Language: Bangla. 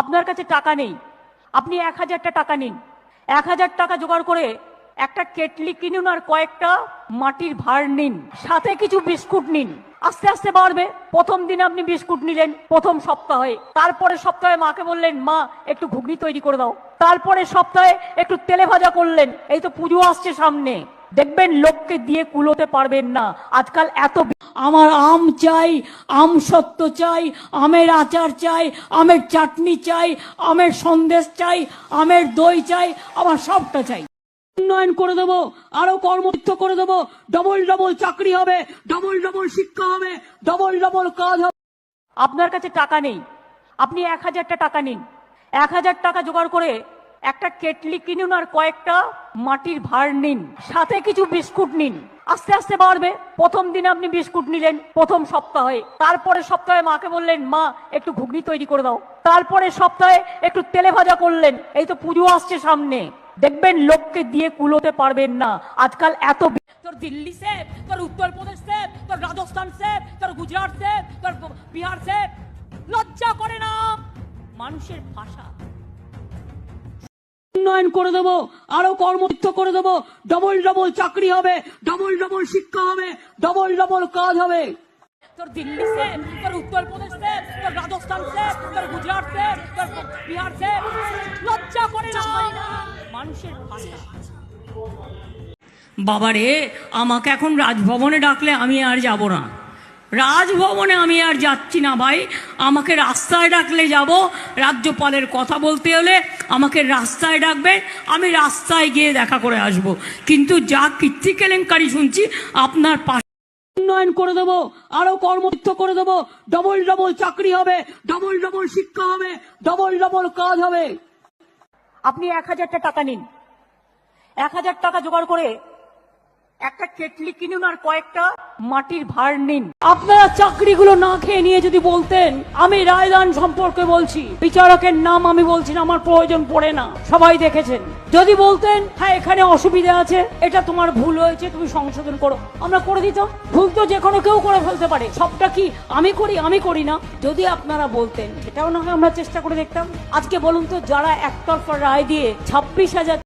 আপনার কাছে টাকা নেই। আপনি এক হাজারটা টাকা নিন। এক হাজার টাকা জোগাড় করে একটা কেটলি কিনুন আর কয়েকটা মাটির ভাঁড় নিন। সাথে কিছু বিস্কুট নিন। আস্তে আস্তে বাড়বে। প্রথম দিন আপনি বিস্কুট নিলেন, প্রথম সপ্তাহে। তারপরে সপ্তাহে মাকে বললেন, মা, একটু ঘুগনি তৈরি করে দাও। তারপরে সপ্তাহে একটু তেলে ভাজা করলেন। এই তো পুজো আসছে সামনে। দেখবেন লোককে দিয়ে কুলোতে পারবেন না। আজকাল এত আমার আম চাই আম সত্য চাই আমের আচার চাই আমের চাটনি চাই আমের সন্দেশ চাই আমের দই চাই আমার সবটা চাই। উন্নয়ন করে দেবো আরও কর্মযুক্ত করে দেবো ডবল ডবল চাকরি হবে ডবল ডবল শিক্ষা হবে ডবল ডবল কাজ হবে। আপনার কাছে টাকা নেই। আপনি এক হাজারটা টাকা নিন। এক হাজার টাকা জোগাড় করে একটা কেটলি কিনুন আর কয়েকটা মাটির ভাঁড় নিন, সাথে কিছু বিস্কুট নিন। আস্তে আস্তে বাড়বে। প্রথম দিন আপনি বিস্কুট নিলেন, প্রথম সপ্তাহে। তারপরে সপ্তাহে মাকে বললেন, মা, একটু ঘুগনি তৈরি করে দাও। তারপরে সপ্তাহে একটু তেলে ভাজা করলেন। এই তো পুজো আসছে সামনে। দেখবেন লোককে দিয়ে কুলোতে পারবেন না। আজকাল এত তোর দিল্লি সে তোর উত্তরপ্রদেশ সে তোর রাজস্থান তোর গুজরাট সে তোর বিহার সে লজ্জা করে না। মানুষের ভাষা। উন্নয়ন করে দেবো আরও কর্মযুক্ত করে দেবো ডবল ডবল চাকরি হবে ডবল ডবল শিক্ষা হবে ডবল ডবল কাজ হবে। তোর দিল্লি সে তোর উত্তরপ্রদেশ সে তোর রাজস্থান সে তোর গুজরাট সে তোর বিহার সে লজ্জা করে না। মানুষের ভাষা। বাবারে আমাকে এখন রাজভবনে ডাকলে আমি আর যাব না। রাজভবনে আমি আর যাচ্ছি না ভাই। আমাকে রাস্তায় ডাকলে যাব, রাজ্যপালের কথা বলতে হলে আমাকে রাস্তায় ডাকবে আমি রাস্তায় গিয়ে দেখা করে আসব। কিন্তু যা কীর্তি কেলেঙ্কারি শুনছি, আপনার পাশে উন্নয়ন করে দেবো, আরও কর্মযুক্ত করে দেবো ডবল ডবল চাকরি হবে ডবল ডবল শিক্ষা হবে ডবল ডবল কাজ হবে। আপনি এক হাজারটা টাকা নিন। এক হাজার টাকা জোগাড় করে একটা কেটলি কিনুন আর কয়েকটা মাটির ভার নিন। আপনারা চাকরিগুলো না খেয়ে নিয়ে যদি বলতেন, আমি রায়দান সম্পর্কে বলছি। বিচারকের নাম আমি বলছি না, আমার প্রয়োজন পড়ে না। সবাই দেখেছেন। যদি বলতেন হ্যাঁ এখানে অসুবিধা আছে, এটা তোমার ভুল হয়েছে, তুমি সংশোধন করো। আমরা করে দিতাম। ভুল তো যে কোনো কেউ করে ফেলতে পারে। সবটা কি আমি করি আমি করি না। যদি আপনারা বলতেন, সেটাও না হয় আমরা চেষ্টা করে দেখতাম। আজকে বলুন তো, যারা একতরফা রায় দিয়ে ছাব্বিশ হাজার